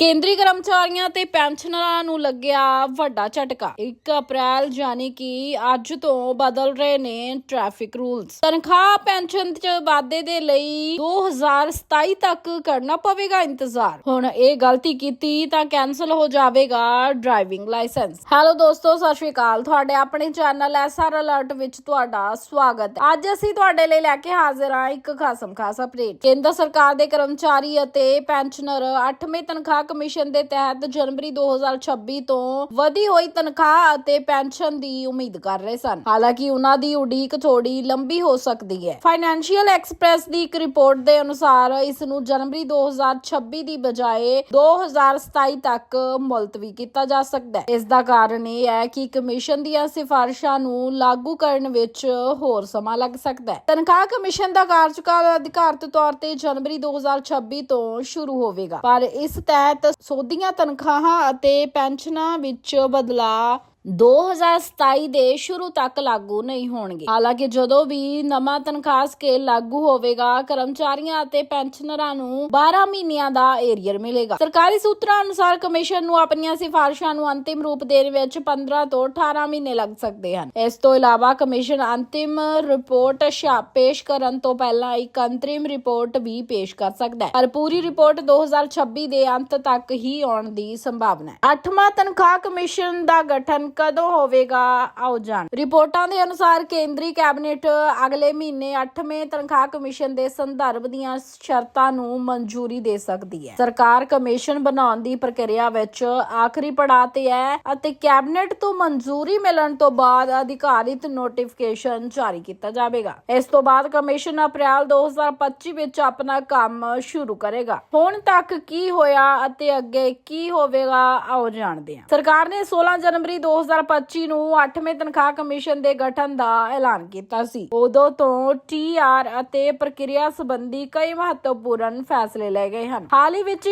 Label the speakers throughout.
Speaker 1: ਕੇਂਦਰੀ ਕਰਮਚਾਰੀਆਂ ਤੇ ਪੈਨਸ਼ਨਰਾਂ ਨੂੰ ਲੱਗਿਆ ਵੱਡਾ ਝਟਕਾ। 1 ਅਪ੍ਰੈਲ ਯਾਨੀ ਕਿ ਅੱਜ ਤੋਂ ਬਦਲ ਰਹੇ ਨੇ ਟ੍ਰੈਫਿਕ ਰੂਲਸ। ਤਨਖਾਹ ਪੈਨਸ਼ਨ ਚ ਵਾਧੇ ਦੇ ਲਈ 2027 ਤੱਕ ਕਰਨਾ ਪਵੇਗਾ ਇੰਤਜ਼ਾਰ। ਹੁਣ ਇਹ ਗਲਤੀ ਕੀਤੀ ਤਾਂ ਕੈਨਸਲ ਹੋ ਜਾਵੇਗਾ ਡਰਾਈਵਿੰਗ ਲਾਇਸੈਂਸ। ਹੈਲੋ ਦੋਸਤੋ, ਸਤਿ ਸ਼੍ਰੀ ਅਕਾਲ। ਤੁਹਾਡੇ ਆਪਣੇ ਚੈਨਲ ਐਸਆਰ ਅਲਰਟ ਵਿੱਚ ਤੁਹਾਡਾ ਸਵਾਗਤ ਹੈ। ਅੱਜ ਅਸੀਂ ਤੁਹਾਡੇ ਲਈ ਲੈ ਕੇ ਹਾਜ਼ਰ ਹਾਂ ਇੱਕ ਖਾਸਮ ਖਾਸ ਅਪਡੇਟ। ਕੇਂਦਰ ਸਰਕਾਰ ਦੇ ਕਰਮਚਾਰੀ ਅਤੇ ਪੈਨਸ਼ਨਰ 8ਵੇਂ ਤਨਖਾਹ ਕਮਿਸ਼ਨ ਦੇ ਤਹਿਤ ਜਨਵਰੀ 2026 ਤੋਂ ਵਧੀ ਹੋਈ ਤਨਖਾਹ ਅਤੇ ਪੈਨਸ਼ਨ ਦੀ ਉਮੀਦ ਕਰ ਰਹੇ ਸਨ। ਹਾਲਾਂਕਿ ਉਹਨਾਂ ਦੀ ਉਡੀਕ ਥੋੜੀ ਲੰਬੀ ਹੋ ਸਕਦੀ ਹੈ। ਫਾਈਨੈਂਸ਼ੀਅਲ ਐਕਸਪ੍ਰੈਸ ਦੀ ਇੱਕ ਰਿਪੋਰਟ ਦੇ ਅਨੁਸਾਰ ਇਸ ਨੂੰ ਜਨਵਰੀ 2026 ਦੀ ਬਜਾਏ 2027 ਤੱਕ ਮੁਲਤਵੀ ਕੀਤਾ ਜਾ ਸਕਦਾ ਹੈ। ਇਸ ਦਾ ਕਾਰਨ ਇਹ ਹੈ ਕਿ ਕਮਿਸ਼ਨ ਦੀਆਂ ਸਿਫਾਰਿਸ਼ਾਂ ਨੂੰ ਲਾਗੂ ਕਰਨ ਵਿੱਚ ਹੋਰ ਸਮਾਂ ਲੱਗ ਸਕਦਾ ਹੈ। ਤਨਖਾਹ ਕਮਿਸ਼ਨ ਦਾ ਕਾਰਜਕਾਲ ਅਧਿਕਾਰਤ ਤੌਰ ਤੇ ਜਨਵਰੀ 2026 ਤੋਂ ਸ਼ੁਰੂ ਹੋਵੇਗਾ। ਪਰ ਇਸ ਤਹਿਤ ਸੋਧੀਆਂ ਤਨਖਾਹਾਂ ਅਤੇ ਪੈਨਸ਼ਨਾਂ ਵਿੱਚ ਬਦਲਾਅ 2027 ਦੇ ਸ਼ੁਰੂ ਤੱਕ ਲਾਗੂ ਨਹੀਂ ਹੋਣਗੇ। ਹਾਲਾਂਕਿ ਜਦੋਂ ਵੀ ਨਵਾਂ ਤਨਖਾਹ ਸਕੇਲ ਲਾਗੂ ਹੋਵੇਗਾ, ਕਰਮਚਾਰੀਆਂ ਅਤੇ ਪੈਨਸ਼ਨਰਾਂ ਨੂੰ 12 ਮਹੀਨਿਆਂ ਦਾ ਏਰੀਅਰ ਮਿਲੇਗਾ। ਸਰਕਾਰੀ ਸੂਤਰਾਂ ਅਨੁਸਾਰ ਕਮਿਸ਼ਨ ਨੂੰ ਆਪਣੀਆਂ ਸਿਫਾਰਿਸ਼ਾਂ ਨੂੰ ਅੰਤਿਮ ਰੂਪ ਦੇਣ ਵਿੱਚ 15 ਤੋਂ 18 ਮਹੀਨੇ ਲੱਗ ਸਕਦੇ ਹਨ। ਇਸ ਤੋਂ ਇਲਾਵਾ ਕਮਿਸ਼ਨ ਅੰਤਿਮ ਰਿਪੋਰਟ ਪੇਸ਼ ਕਰਨ ਤੋਂ ਪਹਿਲਾਂ ਇੱਕ ਅੰਤਰਿਮ ਰਿਪੋਰਟ ਵੀ ਪੇਸ਼ ਕਰ ਸਕਦਾ ਹੈ। ਪਰ ਪੂਰੀ ਰਿਪੋਰਟ 2026 ਦੇ ਅੰਤ ਤੱਕ ਹੀ ਆਉਣ ਦੀ ਸੰਭਾਵਨਾ ਹੈ। 8ਵਾਂ ਤਨਖਾਹ ਕਮਿਸ਼ਨ ਦਾ ਗਠਨ ਕਦੋਂ ਹੋਵੇਗਾ? ਆਓ ਜਾਣ। ਰਿਪੋਰਟਾਂ ਦੇ ਅਨੁਸਾਰ ਕੇਂਦਰੀ ਕੈਬਨਿਟ ਅਗਲੇ ਮਹੀਨੇ 8ਵੇਂ ਤਨਖਾਹ ਕਮਿਸ਼ਨ ਦੇ ਸੰਦਰਭ ਦੀਆਂ ਸ਼ਰਤਾਂ ਨੂੰ ਮਨਜ਼ੂਰੀ ਦੇ ਸਕਦੀ ਹੈ। ਸਰਕਾਰ ਕਮਿਸ਼ਨ ਬਣਾਉਣ ਦੀ ਪ੍ਰਕਿਰਿਆ ਵਿੱਚ ਆਖਰੀ ਪੜਾਅ ਤੇ ਹੈ ਅਤੇ ਕੈਬਨਿਟ ਤੋਂ ਮਨਜ਼ੂਰੀ ਮਿਲਣ ਤੋਂ ਬਾਅਦ ਅਧਿਕਾਰਿਤ ਨੋਟੀਫਿਕੇਸ਼ਨ ਜਾਰੀ ਕੀਤਾ ਜਾਵੇਗਾ। ਇਸ ਤੋਂ ਬਾਅਦ ਕਮਿਸ਼ਨ ਅਪ੍ਰੈਲ 2025 ਵਿੱਚ ਆਪਣਾ ਕੰਮ ਸ਼ੁਰੂ ਕਰੇਗਾ। ਹੁਣ ਤੱਕ ਕੀ ਹੋਇਆ ਅਤੇ ਅੱਗੇ ਕੀ ਹੋਵੇਗਾ, ਆਓ ਜਾਣਦੇ ਹਾਂ। ਸਰਕਾਰ ਨੇ 16 ਜਨਵਰੀ 2025 ਨੂੰ 8ਵੇਂ ਤਨਖਾਹ ਕਮਿਸ਼ਨ ਦੇ ਗਠਨ ਦਾ ਐਲਾਨ ਕੀਤਾ ਸੀ। ਉਦੋਂ ਤੋਂ ਟੀਆਰ ਅਤੇ ਪ੍ਰਕਿਰਿਆ ਸੰਬੰਧੀ ਕਈ ਮਹੱਤਵਪੂਰਨ ਫੈਸਲੇ ਲਏ ਗਏ ਹਨ। ਹਾਲ ਹੀ ਵਿੱਚ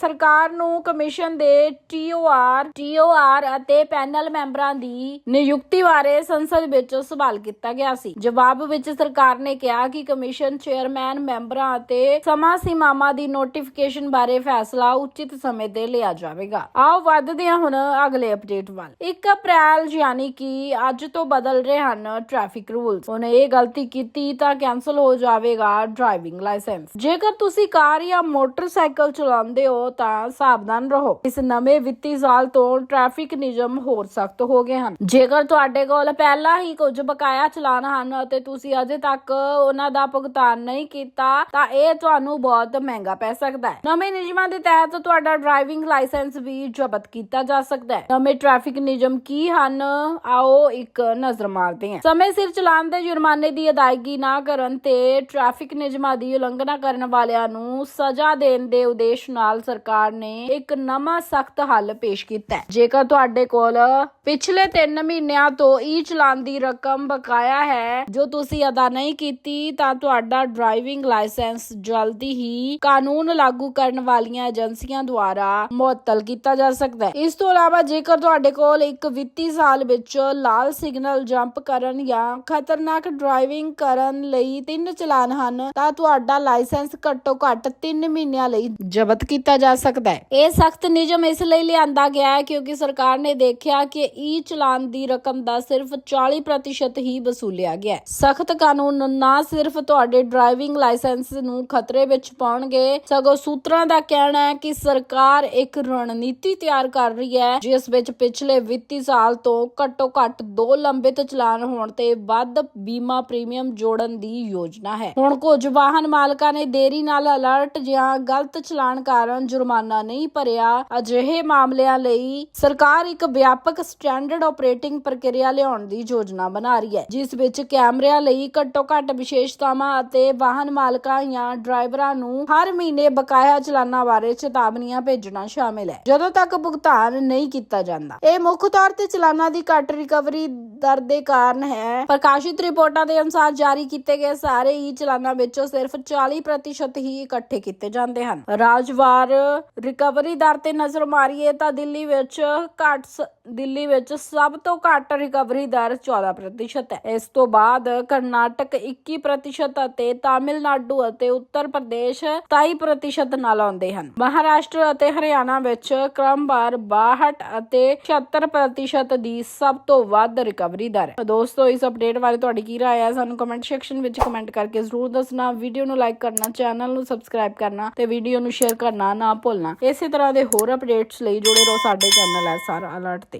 Speaker 1: ਸਰਕਾਰ ਨੂੰ ਕਮਿਸ਼ਨ ਦੇ ਟੀਓਆਰ ਟੀਓਆਰ ਅਤੇ ਪੈਨਲ ਮੈਂਬਰਾਂ ਦੀ ਨਿਯੁਕਤੀ ਬਾਰੇ ਸੰਸਦ ਵਿੱਚ ਸਵਾਲ ਕੀਤਾ ਗਿਆ ਸੀ। ਜਵਾਬ ਵਿੱਚ ਸਰਕਾਰ ਨੇ ਕਿਹਾ ਕਿ ਕਮਿਸ਼ਨ ਚੇਅਰਮੈਨ, ਮੈਂਬਰਾਂ ਅਤੇ ਸਮਾਂ ਸੀਮਾਵਾਂ ਦੀ ਨੋਟੀਫਿਕੇਸ਼ਨ ਬਾਰੇ ਫੈਸਲਾ ਉਚਿਤ ਸਮੇਂ ਤੇ ਲਿਆ ਜਾਵੇਗਾ। ਆਓ, ਵੱਧਦੇ ਹਾਂ ਹੁਣ ਅਗਲੇ ਅਪਡੇਟ ਵੱਲ। 1 ਅਪ੍ਰੈਲ ਯਾਨੀ ਕਿ ਅੱਜ ਤੋਂ ਬਦਲ ਰਹੇ ਹਨ ਟ੍ਰੈਫਿਕ ਰੂਲਸ ਉਹਨੇ ਇਹ ਗਲਤੀ ਕੀਤੀ ਤਾਂ ਕੈਨਸਲ ਹੋ ਜਾਵੇਗਾ ਡਰਾਈਵਿੰਗ ਲਾਇਸੈਂਸ ਜੇਕਰ ਤੁਸੀਂ ਕਾਰ ਜਾਂ ਮੋਟਰਸਾਈਕਲ ਚਲਾਉਂਦੇ ਹੋ ਤਾਂ ਸਾਵਧਾਨ ਰਹੋ। ਇਸ ਨਵੇਂ ਵਿੱਤੀ ਸਾਲ ਤੋਂ ਟ੍ਰੈਫਿਕ ਨਿਯਮ ਹੋਰ ਸਖਤ ਹੋ ਗਏ ਹਨ। ਜੇਕਰ ਤੁਹਾਡੇ ਕੋਲ ਪਹਿਲਾਂ ਹੀ ਕੁਝ ਬਕਾਇਆ ਚਲਾਨ ਹਨ ਅਤੇ ਤੁਸੀਂ ਅਜੇ ਤੱਕ ਉਹਨਾਂ ਦਾ ਭੁਗਤਾਨ ਨਹੀਂ ਕੀਤਾ, ਤਾਂ ਇਹ ਤੁਹਾਨੂੰ ਬਹੁਤ ਮਹਿੰਗਾ ਪੈ ਸਕਦਾ ਹੈ। ਨਵੇਂ ਨਿਯਮਾਂ ਦੇ ਤਹਿਤ ਤੁਹਾਡਾ ਡਰਾਈਵਿੰਗ ਲਾਇਸੈਂਸ ਵੀ ਜ਼ਬਤ ਕੀਤਾ ਜਾ ਸਕਦਾ ਹੈ। ਨਵੇਂ ਟ੍ਰੈਫਿਕ ਨਿਯਮ ਕੀ ਹਨ? ਆਓ ਇੱਕ ਨਜ਼ਰ ਮਾਰਦੇ ਹਾਂ। ਸਮੇਂ ਸਿਰ ਚਲਾਨ ਦੇ ਜੁਰਮਾਨੇ ਦੀ ਅਦਾਇਗੀ ਨਾ ਕਰਨ ਤੇ ਟ੍ਰੈਫਿਕ ਨਿਯਮਾਂ ਦੀ ਉਲੰਘਣਾ ਕਰਨ ਵਾਲਿਆਂ ਨੂੰ ਸਜ਼ਾ ਦੇਣ ਦੇ ਉਦੇਸ਼ ਨਾਲ ਸਰਕਾਰ ਨੇ ਇੱਕ ਨਵਾਂ ਸਖਤ ਹੱਲ ਪੇਸ਼ ਕੀਤਾ ਹੈ। ਜੇਕਰ ਤੁਹਾਡੇ ਕੋਲ ਪਿਛਲੇ 3 ਮਹੀਨਿਆਂ ਤੋਂ ਈ ਚਲਾਨ ਦੀ ਰਕਮ ਬਕਾਇਆ ਹੈ, ਜੋ ਤੁਸੀਂ ਅਦਾ ਨਹੀਂ ਕੀਤੀ, ਤਾਂ ਤੁਹਾਡਾ ਡਰਾਈਵਿੰਗ ਲਾਇਸੈਂਸ ਜਲਦੀ ਹੀ ਕਾਨੂੰਨ ਲਾਗੂ ਕਰਨ ਵਾਲੀਆਂ ਏਜੰਸੀਆਂ ਦੁਆਰਾ ਮੁਅੱਤਲ ਕੀਤਾ ਜਾ ਸਕਦਾ ਹੈ। ਇਸ ਤੋਂ ਇਲਾਵਾ ਜੇਕਰ ਤੁਹਾਡੇ ਕੋਲ ਇੱਕ ਵਿੱਤੀ ਸਾਲ ਵਿੱਚ ਲਾਲ ਸਿਗਨਲ ਜੰਪ ਕਰਨ ਜਾਂ ਖਤਰਨਾਕ ਡਰਾਈਵਿੰਗ ਕਰਨ ਲਈ ਤਿੰਨ ਚਲਾਨ ਹਨ, ਤਾਂ ਤੁਹਾਡਾ ਲਾਇਸੈਂਸ ਘੱਟੋ ਘੱਟ 3 ਮਹੀਨਿਆਂ ਲਈ ਜ਼ਬਤ ਕੀਤਾ ਜਾ ਸਕਦਾ ਹੈ। ਇਹ ਸਖਤ ਨਿਯਮ ਇਸ ਲਈ ਲਿਆਂਦਾ ਗਿਆ ਹੈ ਕਿਉਂਕਿ ਸਰਕਾਰ ਨੇ ਦੇਖਿਆ ਕਿ ਈ ਚਲਾਨ ਦੀ ਰਕਮ ਦਾ ਸਿਰਫ 40% ਹੀ ਵਸੂਲਿਆ ਗਿਆ ਹੈ। ਸਖਤ ਕਾਨੂੰਨ ਨਾ ਸਿਰਫ ਤੁਹਾਡੇ ਡਰਾਈਵਿੰਗ ਲਾਇਸੈਂਸ ਨੂੰ ਖਤਰੇ ਵਿੱਚ ਪਾਉਣਗੇ, ਸਗੋਂ ਸੂਤਰਾਂ ਦਾ ਕਹਿਣਾ ਹੈ ਕਿ ਸਰਕਾਰ ਇੱਕ ਰਣਨੀਤੀ ਤਿਆਰ ਕਰ ਰਹੀ ਹੈ, ਜਿਸ ਵਿੱਚ ਪਿਛਲੇ ਵਿੱਤੀ ਸਾਲ ਤੋਂ ਘੱਟੋ ਘੱਟ ਦੋ ਲੰਬਿਤ ਚਲਾਨ ਹੋਣ ਤੇ ਵੱਧ ਬੀਮਾ ਪ੍ਰੀਮੀਅਮ ਜੋੜਨ ਦੀ ਯੋਜਨਾ ਹੈ। ਹੁਣ ਕੁਝ ਵਾਹਨ ਮਾਲਕਾਂ ਨੇ ਦੇਰੀ ਨਾਲ ਅਲਰਟ ਜਾਂ ਗਲਤ ਚਲਾਨ ਕਾਰਨ ਜੁਰਮਾਨਾ ਨਹੀਂ ਭਰਿਆ। ਅਜਿਹੇ ਮਾਮਲਿਆਂ ਲਈ ਸਰਕਾਰ ਇੱਕ ਵਿਆਪਕ ਸਟੈਂਡਰਡ ਆਪਰੇਟਿੰਗ ਪ੍ਰਕਿਰਿਆ ਲਿਆਉਣ ਦੀ ਯੋਜਨਾ ਬਣਾ ਰਹੀ ਹੈ, ਜਿਸ ਵਿੱਚ ਕੈਮਰਿਆਂ ਲਈ ਘੱਟੋ ਘੱਟ ਵਿਸ਼ੇਸ਼ਤਾਵਾਂ ਅਤੇ ਵਾਹਨ ਮਾਲਕਾਂ ਜਾਂ ਡਰਾਈਵਰਾਂ ਨੂੰ ਹਰ ਮਹੀਨੇ ਬਕਾਇਆ ਚਲਾਨਾਂ ਬਾਰੇ ਚੇਤਾਵਨੀਆਂ ਭੇਜਣਾ ਸ਼ਾਮਿਲ ਹੈ। ਜਦੋਂ ਤੱਕ ਭੁਗਤਾਨ ਨਹੀਂ ਕੀਤਾ ਜਾਂਦਾ, ਇਹ ਮੁੱਖ ਤੌਰ ਤੇ ਚਲਾਨਾਂ ਦੀ ਘੱਟ ਰਿਕਵਰੀ ਦਰ ਦੇ ਕਾਰਨ ਹੈ। ਪ੍ਰਕਾਸ਼ਿਤ ਰਿਪੋਰਟਾਂ ਦੇ ਅਨੁਸਾਰ ਜਾਰੀ ਕੀਤੇ ਗਏ ਸਾਰੇ ਹੀ ਚਲਾਨਾਂ ਵਿੱਚੋਂ ਸਿਰਫ 40% ਹੀ ਇਕੱਠੇ ਕੀਤੇ ਜਾਂਦੇ ਹਨ। ਰਾਜਵਾਰ ਰਿਕਵਰੀ ਦਰ ਤੇ ਨਜ਼ਰ ਮਾਰੀਏ ਤਾਂ ਦਿੱਲੀ ਵਿੱਚ ਘੱਟ ਦਿੱਲੀ ਵਿੱਚ ਸਭ ਤੋਂ ਘੱਟ ਰਿਕਵਰੀ ਦਰ 14% ਹੈ। ਇਸ ਤੋਂ ਬਾਅਦ ਕਰਨਾਟਕ 21% ਅਤੇ ਤਾਮਿਲਨਾਡੂ ਅਤੇ ਉੱਤਰ ਪ੍ਰਦੇਸ਼ 27% ਨਾਲ ਆਉਂਦੇ ਹਨ। ਮਹਾਰਾਸ਼ਟਰ ਅਤੇ ਹਰਿਆਣਾ ਵਿੱਚ ਕ੍ਰਮਵਾਰ 62 ਅਤੇ 76% ਦੀ ਸਭ ਤੋਂ ਵੱਧ ਰਿਕਵਰੀ ਦਰ ਹੈ। ਦੋਸਤੋ, ਇਸ ਅਪਡੇਟ ਬਾਰੇ ਤੁਹਾਡੀ ਕੀ ਰਾਏ ਹੈ? ਸਾਨੂੰ ਕਮੈਂਟ ਸੈਕਸ਼ਨ ਵਿੱਚ ਕਮੈਂਟ ਕਰਕੇ ਜ਼ਰੂਰ ਦੱਸਣਾ। ਵੀਡੀਓ ਨੂੰ ਲਾਈਕ ਕਰਨਾ ਚੈਨਲ ਨੂੰ ਸਬਸਕ੍ਰਾਈਬ ਕਰਨਾ ਤੇ ਵੀਡੀਓ ਨੂੰ ਸ਼ੇਅਰ ਕਰਨਾ ਨਾ ਭੁੱਲਣਾ। ਇਸੇ ਤਰ੍ਹਾਂ ਦੇ ਹੋਰ ਅਪਡੇਟਸ ਲਈ ਜੁੜੇ ਰਹੋ ਸਾਡੇ ਚੈਨਲ ਐਸਆਰ ਅਲਰਟ ਤੇ।